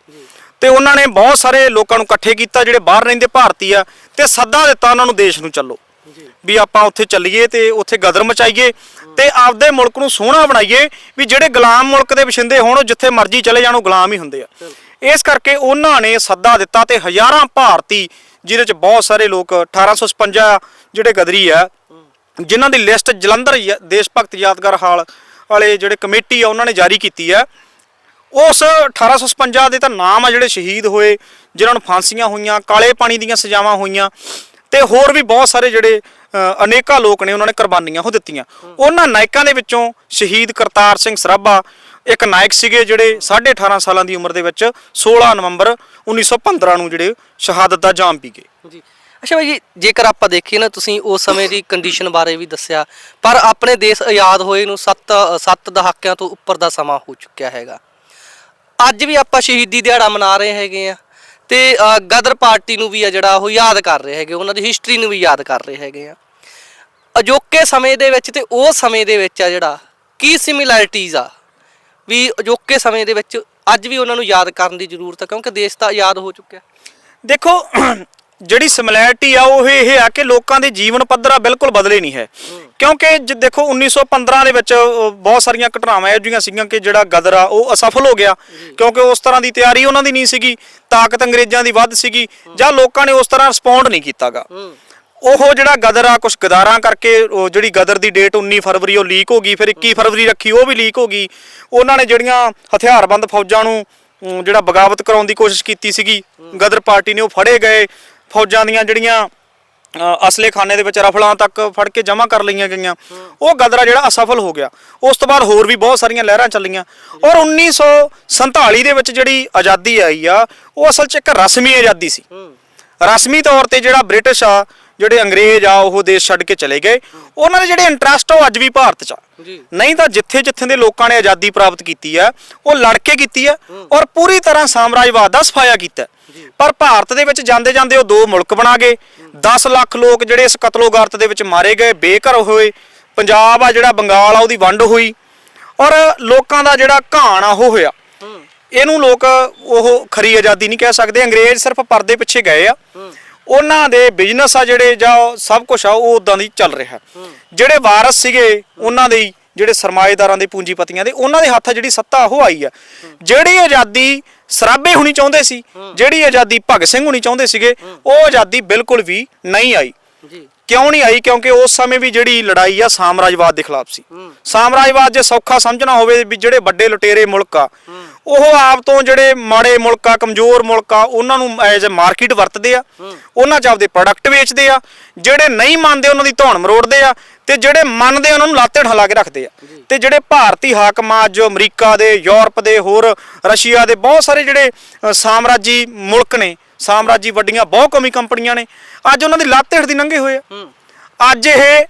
ਤੇ ਉਹਨਾਂ ਨੇ ਬਹੁਤ ਸਾਰੇ ਲੋਕਾਂ ਨੂੰ ਇਕੱਠੇ ਕੀਤਾ, ਜਿਹੜੇ ਬਾਹਰ ਰਹਿੰਦੇ ਭਾਰਤੀ ਆ, ਤੇ ਸੱਦਾ ਦਿੱਤਾ ਉਹਨਾਂ ਨੂੰ ਦੇਸ਼ ਨੂੰ ਚੱਲੋ। ਵੀ ਆਪਾਂ ਉੱਥੇ ਚੱਲੀਏ ਤੇ ਉੱਥੇ ਗਦਰ ਮਚਾਈਏ। ਤੇ ਆਪਦੇ ਮੁਲਕ ਨੂੰ ਸੋਹਣਾ ਬਣਾਈਏ ਵੀ ਜਿਹੜੇ ਗੁਲਾਮ ਮੁਲਕ ਦੇ ਵਸਿੰਦੇ ਹੋਣ ਉਹ ਜਿੱਥੇ ਮਰਜ਼ੀ ਚਲੇ ਜਾਣ ਉਹ ਗੁਲਾਮ ਹੀ ਹੁੰਦੇ ਆ। ਇਸ ਕਰਕੇ ਉਹਨਾਂ ਨੇ ਸੱਦਾ ਦਿੱਤਾ ਤੇ ਹਜ਼ਾਰਾਂ ਭਾਰਤੀ ਜਿਹਦੇ ਚ ਬਹੁਤ ਸਾਰੇ ਲੋਕ 1856 ਜਿਹੜੇ ਗਦਰੀ ਆ ਜਿਨ੍ਹਾਂ ਦੀ ਲਿਸਟ ਜਲੰਧਰ ਦੇਸ਼ ਭਗਤ ਯਾਦਗਾਰ ਹਾਲ ਵਾਲੇ ਜਿਹੜੇ ਕਮੇਟੀ ਆ ਉਹਨਾਂ ਨੇ ਜਾਰੀ ਕੀਤੀ ਆ। ਉਸ 1856 ਦੇ ਤਾਂ ਨਾਮ ਆ ਜਿਹੜੇ ਸ਼ਹੀਦ ਹੋਏ ਜਿਨ੍ਹਾਂ ਨੂੰ ਫਾਂਸੀਆਂ ਹੋਈਆਂ ਕਾਲੇ ਪਾਣੀ ਦੀਆਂ ਸਜ਼ਾਵਾਂ ਹੋਈਆਂ ਤੇ ਹੋਰ ਵੀ ਬਹੁਤ ਸਾਰੇ ਜਿਹੜੇ ਅਨੇਕਾਂ ਲੋਕ ਨੇ ਉਹਨਾਂ ਨੇ ਕੁਰਬਾਨੀਆਂ ਉਹ ਦਿੱਤੀਆਂ। ਉਹਨਾਂ ਨਾਇਕਾਂ ਦੇ ਵਿੱਚੋਂ ਸ਼ਹੀਦ ਕਰਤਾਰ ਸਿੰਘ ਸਰਾਭਾ ਇੱਕ ਨਾਇਕ ਸੀਗੇ ਜਿਹੜੇ 18.5 ਸਾਲਾਂ ਦੀ ਉਮਰ ਦੇ ਵਿੱਚ 16 ਨਵੰਬਰ 1915 ਨੂੰ ਜਿਹੜੇ ਸ਼ਹਾਦਤ ਦਾ ਜਾਮ ਪੀ ਗਏ। ਜੀ। ਅੱਛਾ ਭਾਈ ਜੀ, ਜੇਕਰ ਆਪਾਂ ਦੇਖੀਏ ਨਾ, ਤੁਸੀਂ ਉਸ ਸਮੇਂ ਦੀ ਕੰਡੀਸ਼ਨ ਬਾਰੇ ਵੀ ਦੱਸਿਆ, ਪਰ ਆਪਣੇ ਦੇਸ਼ ਆਜ਼ਾਦ ਹੋਏ ਨੂੰ 7 7 ਦਹਾਕਿਆਂ ਤੋਂ ਉੱਪਰ ਦਾ ਸਮਾਂ ਹੋ ਚੁੱਕਿਆ ਹੈਗਾ। ਅੱਜ ਵੀ ਆਪਾਂ ਸ਼ਹੀਦੀ ਦਿਹਾੜਾ ਮਨਾ ਰਹੇ ਹੈਗੇ ਆ। ਤੇ ਗਦਰ ਪਾਰਟੀ ਨੂੰ ਵੀ ਆ ਜਿਹੜਾ ਉਹ ਯਾਦ ਕਰ ਰਹੇ ਹੈਗੇ, ਉਹਨਾਂ ਦੀ ਹਿਸਟਰੀ ਨੂੰ ਵੀ ਯਾਦ ਕਰ ਰਹੇ ਹੈਗੇ ਆ। ਅਜੋਕੇ ਸਮੇਂ ਦੇ ਵਿੱਚ ਤੇ ਉਹ ਸਮੇਂ ਦੇ ਵਿੱਚ ਆ ਜਿਹੜਾ, ਕੀ ਸਿਮਿਲੈਰਿਟੀਜ਼ ਆ? ਵੀ ਅਜੋਕੇ ਸਮੇਂ ਦੇ ਵਿੱਚ ਅੱਜ ਵੀ ਉਹਨਾਂ ਨੂੰ ਯਾਦ ਕਰਨ ਦੀ ਜ਼ਰੂਰਤ ਹੈ ਕਿਉਂਕਿ ਦੇਸ਼ ਤਾਂ ਆਜ਼ਾਦ ਹੋ ਚੁੱਕਿਆ। ਦੇਖੋ ਜਿਹੜੀ ਸਿਮਿਲੈਰਿਟੀ ਆ ਉਹ ਇਹ ਆ ਕਿ ਲੋਕਾਂ ਦੇ ਜੀਵਨ ਪੱਧਰਾ ਬਿਲਕੁਲ ਬਦਲੇ ਨਹੀਂ ਹੈ। ਕਿਉਂਕਿ ਜ, ਦੇਖੋ 1915 ਦੇ ਵਿੱਚ ਬਹੁਤ ਸਾਰੀਆਂ ਘਟਨਾਵਾਂ ਇਹੋ ਜਿਹੀਆਂ ਸੀਗੀਆਂ ਕਿ ਜਿਹੜਾ ਗਦਰ ਆ ਉਹ ਅਸਫਲ ਹੋ ਗਿਆ। ਕਿਉਂਕਿ ਉਸ ਤਰ੍ਹਾਂ ਦੀ ਤਿਆਰੀ ਉਹਨਾਂ ਦੀ ਨਹੀਂ ਸੀਗੀ, ਤਾਕਤ ਅੰਗਰੇਜ਼ਾਂ ਦੀ ਵੱਧ ਸੀਗੀ, ਜਾਂ ਲੋਕਾਂ ਨੇ ਉਸ ਤਰ੍ਹਾਂ ਰਿਸਪੌਂਡ ਨਹੀਂ ਕੀਤਾਗਾ। ਉਹ ਜਿਹੜਾ ਗਦਰ ਆ ਕੁਝ ਗਦਾਰਾਂ ਕਰਕੇ, ਉਹ ਜਿਹੜੀ ਗਦਰ ਦੀ ਡੇਟ 19 ਫਰਵਰੀ, ਉਹ ਲੀਕ ਹੋ ਗਈ, ਫਿਰ 21 ਫਰਵਰੀ ਰੱਖੀ, ਉਹ ਵੀ ਲੀਕ ਹੋ ਗਈ। ਉਹਨਾਂ ਨੇ ਜਿਹੜੀਆਂ ਹਥਿਆਰਬੰਦ ਫੌਜਾਂ ਨੂੰ ਜਿਹੜਾ ਬਗਾਵਤ ਕਰਾਉਣ ਦੀ ਕੋਸ਼ਿਸ਼ ਕੀਤੀ ਸੀਗੀ, ਗਦਰ ਪਾਰਟੀ ਨੇ ਉਹ ਫੜੇ ਗਏ। ਫੌਜਾਂ ਦੀਆਂ ਜਿਹੜੀਆਂ ਅਸਲੇ ਖਾਨੇ ਦੇ ਵਿੱਚ ਰਫਲਾਂ ਤੱਕ ਫੜ ਕੇ ਜਮ੍ਹਾਂ ਕਰ ਲਈਆਂ ਗਈਆਂ। ਉਹ ਗਦਰਾ ਜਿਹੜਾ ਅਸਫਲ ਹੋ ਗਿਆ। ਉਸ ਤੋਂ ਬਾਅਦ ਹੋਰ ਵੀ ਬਹੁਤ ਸਾਰੀਆਂ ਲਹਿਰਾਂ ਚੱਲੀਆਂ। ਔਰ 1947 ਦੇ ਵਿੱਚ ਜਿਹੜੀ ਆਜ਼ਾਦੀ ਆਈ ਆ ਉਹ ਅਸਲ 'ਚ ਇੱਕ ਰਸਮੀ ਆਜ਼ਾਦੀ ਸੀ। ਰਸਮੀ ਤੌਰ ਤੇ ਜਿਹੜਾ ਬ੍ਰਿਟਿਸ਼ ਆ ਜਿਹੜੇ ਅੰਗਰੇਜ਼ ਆ ਉਹ ਦੇਸ਼ ਛੱਡ ਕੇ ਚਲੇ ਗਏ। ਉਹਨਾਂ ਦੇ ਜਿਹੜੇ ਇੰਟਰਸਟ ਉਹ ਅੱਜ ਵੀ ਭਾਰਤ 'ਚ ਆ। ਨਹੀਂ ਤਾਂ ਜਿੱਥੇ ਜਿੱਥੇ ਦੇ ਲੋਕਾਂ ਨੇ ਆਜ਼ਾਦੀ ਪ੍ਰਾਪਤ ਕੀਤੀ ਆ ਉਹ ਲੜ ਕੇ ਕੀਤੀ ਆ ਔਰ ਪੂਰੀ ਤਰ੍ਹਾਂ ਸਾਮਰਾਜਵਾਦ ਦਾ ਸਫਾਇਆ ਕੀਤਾ। ਪਰ ਭਾਰਤ ਦੇ ਵਿੱਚ ਜਾਂਦੇ ਜਾਂਦੇ ਉਹ ਦੋ ਮੁਲਕ ਬਣਾ ਗਏ। 10 ਲੱਖ ਲੋਕ ਜਿਹੜੇ ਇਸ ਕਤਲੋਗਾਰਤ ਦੇ ਵਿੱਚ ਮਾਰੇ ਗਏ, ਬੇਘਰ ਹੋਏ। ਪੰਜਾਬ ਆ ਜਿਹੜਾ, ਬੰਗਾਲ ਆ, ਉਹਦੀ ਵੰਡ ਹੋਈ। ਔਰ ਲੋਕਾਂ ਦਾ ਜਿਹੜਾ ਘਾਣ ਆ, ਉਹ ਹੋਇਆ। ਇਹਨੂੰ ਲੋਕ ਉਹ ਖਰੀ ਆਜ਼ਾਦੀ ਨਹੀਂ ਕਹਿ ਸਕਦੇ। ਅੰਗਰੇਜ਼ ਸਿਰਫ ਪਰਦੇ ਪਿੱਛੇ ਗਏ ਆ। ਉਹਨਾਂ ਦੇ ਬਿਜ਼ਨਸ ਆ ਜਿਹੜੇ, ਜਾਂ ਸਭ ਕੁਝ ਆ, ਉਹ ਉਦਾਂ ਦੀ ਚੱਲ ਰਿਹਾ। ਜਿਹੜੇ ਵਾਰਸ ਸੀਗੇ, ਉਹਨਾਂ ਦੇ ਜਿਹੜੇ ਸਰਮਾਏਦਾਰਾਂ ਦੇ ਪੂੰਜੀਪਤੀਆਂ ਦੇ, ਉਹਨਾਂ ਦੇ ਹੱਥ ਜਿਹੜੀ ਸੱਤਾ ਉਹ ਆਈ ਆ। ਜਿਹੜੀ ਆਜ਼ਾਦੀ ਸਰਾਬੇ ਹੋਣੀ ਚਾਹੁੰਦੇ ਸੀ ਜਿਹੜੀ ਆਜ਼ਾਦੀ ਭਗਤ ਸਿੰਘ ਹੋਣੀ ਚਾਹੁੰਦੇ ਸੀਗੇ ਉਹ ਆਜ਼ਾਦੀ ਬਿਲਕੁਲ ਵੀ ਨਹੀਂ ਆਈ। ਜੀ। ਕਿਉਂ ਨਹੀਂ ਆਈ? ਕਿਉਂਕਿ ਉਸ ਸਮੇਂ ਵੀ ਜਿਹੜੀ ਲੜਾਈ ਆ ਸਾਮਰਾਜਵਾਦ ਦੇ ਖਿਲਾਫ ਸੀ। ਸਾਮਰਾਜਵਾਦ ਜੇ ਸੌਖਾ ਸਮਝਣਾ ਹੋਵੇ ਵੀ ਜਿਹੜੇ ਵੱਡੇ ਲੁਟੇਰੇ ਮੁਲਕ ਆ ਉਹ ਆਪ ਤੋਂ ਜਿਹੜੇ ਮਾੜੇ ਮੁਲਕ ਆ ਕਮਜ਼ੋਰ ਮੁਲਕ ਆ ਉਹਨਾਂ ਨੂੰ ਐਜ਼ ਅ ਮਾਰਕੀਟ ਵਰਤਦੇ ਆ। ਉਹਨਾਂ 'ਚ ਆਪਦੇ ਪ੍ਰੋਡਕਟ ਵੇਚਦੇ ਆ। ਜਿਹੜੇ ਨਹੀਂ ਮੰਨਦੇ ਉਹਨਾਂ ਦੀ ਧੌਣ ਮਰੋੜਦੇ ਆ ਤੇ ਜਿਹੜੇ ਮੰਨਦੇ ਉਹਨਾਂ ਨੂੰ ਲਾਤੇ ਢਲਾ ਕੇ ਰੱਖਦੇ ਆ। ਤੇ ਜਿਹੜੇ ਭਾਰਤੀ ਹਾਕਮ ਆ ਜੋ ਅਮਰੀਕਾ ਦੇ ਯੂਰਪ ਦੇ ਹੋਰ ਰਸ਼ੀਆ ਦੇ ਬਹੁਤ ਸਾਰੇ ਜਿਹੜੇ ਸਾਮਰਾਜੀ ਮੁਲਕ ਨੇ ਸਾਮਰਾਜੀ ਵੱਡੀਆਂ ਬਹੁਤ ਕੌਮੀ ਕੰਪਨੀਆਂ ਨੇ ਅੱਜ ਉਹਨਾਂ ਦੀ ਲੱਤ ਹੇਠ ਦੀ ਨੰਗੇ ਹੋਏ ਆ। ਅੱਜ ਇਹ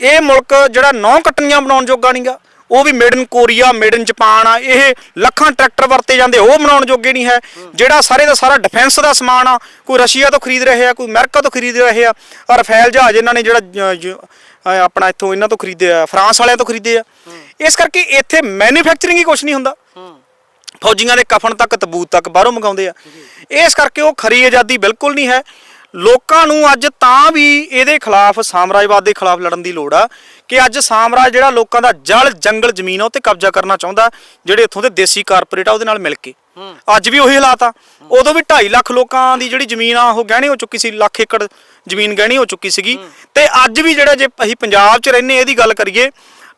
ਇਹ ਮੁਲਕ ਜਿਹੜਾ ਨੌ ਕਟਨੀਆਂ ਬਣਾਉਣ ਜੋਗਾ ਨਹੀਂਗਾ ਉਹ ਵੀ made in Korea made in Japan ਆ ਇਹ ਲੱਖਾਂ ਟਰੈਕਟਰ ਵਰਤੇ ਜਾਂਦੇ ਉਹ ਬਣਾਉਣ ਜੋਗੇ ਨਹੀਂ ਹੈ। ਜਿਹੜਾ ਸਾਰੇ ਦਾ ਸਾਰਾ ਡਿਫੈਂਸ ਦਾ ਸਮਾਨ ਆ ਕੋਈ ਰਸ਼ੀਆ ਤੋਂ ਖਰੀਦ ਰਹੇ ਆ ਕੋਈ ਅਮਰੀਕਾ ਤੋਂ ਖਰੀਦ ਰਹੇ ਆ ਰਫੇਲ ਜਹਾਜ਼ ਇਹਨਾਂ ਨੇ ਜਿਹੜਾ ਆਪਣਾ ਇੱਥੋਂ ਇਹਨਾਂ ਤੋਂ ਖਰੀਦੇ ਆ ਫਰਾਂਸ ਵਾਲਿਆਂ ਤੋਂ ਖਰੀਦੇ ਆ। ਇਸ ਕਰਕੇ ਇੱਥੇ ਮੈਨੂਫੈਕਚਰਿੰਗ ਹੀ ਕੁਝ ਨਹੀਂ ਹੁੰਦਾ। ਫੌਜੀਆਂ ਦੇ ਕਫਨ ਤੱਕ ਤਬੂਤ ਤੱਕ ਬਾਹਰੋਂ ਮੰਗਾਉਂਦੇ ਆ। ਇਸ ਕਰਕੇ ਉਹ ਖਰੀ ਆਜ਼ਾਦੀ ਬਿਲਕੁਲ ਨਹੀਂ ਹੈ। ਲੋਕਾਂ ਨੂੰ ਅੱਜ ਤਾਂ ਵੀ ਇਹਦੇ ਖਿਲਾਫ ਸਾਮਰਾਜਵਾਦ ਦੇ ਖਿਲਾਫ ਲੜਨ ਦੀ ਲੋੜ ਆ ਕਿ ਅੱਜ ਸਾਮਰਾਜ ਜਿਹੜਾ ਲੋਕਾਂ ਦਾ ਜਲ ਜੰਗਲ ਜ਼ਮੀਨ ਆ ਉਹ ਤੇ ਕਬਜ਼ਾ ਕਰਨਾ ਚਾਹੁੰਦਾ ਜਿਹੜੇ ਇੱਥੋਂ ਦੇ ਦੇਸੀ ਕਾਰਪੋਰੇਟ ਆ ਉਹਦੇ ਨਾਲ ਮਿਲ ਕੇ। ਅੱਜ ਵੀ ਉਹੀ ਹਾਲਾਤ ਆ। ਉਦੋਂ ਵੀ 2.5 ਲੱਖ ਲੋਕਾਂ ਦੀ ਜਿਹੜੀ ਜ਼ਮੀਨ ਆ ਉਹ ਗਹਿਣੇ ਹੋ ਚੁੱਕੀ ਸੀ ਲੱਖ ਏਕੜ ਜ਼ਮੀਨ ਗਹਿਣੀ ਹੋ ਚੁੱਕੀ ਸੀਗੀ। ਤੇ ਅੱਜ ਵੀ ਜਿਹੜਾ ਜੇ ਅਸੀਂ ਪੰਜਾਬ 'ਚ ਰਹਿੰਦੇ ਇਹਦੀ ਗੱਲ ਕਰੀਏ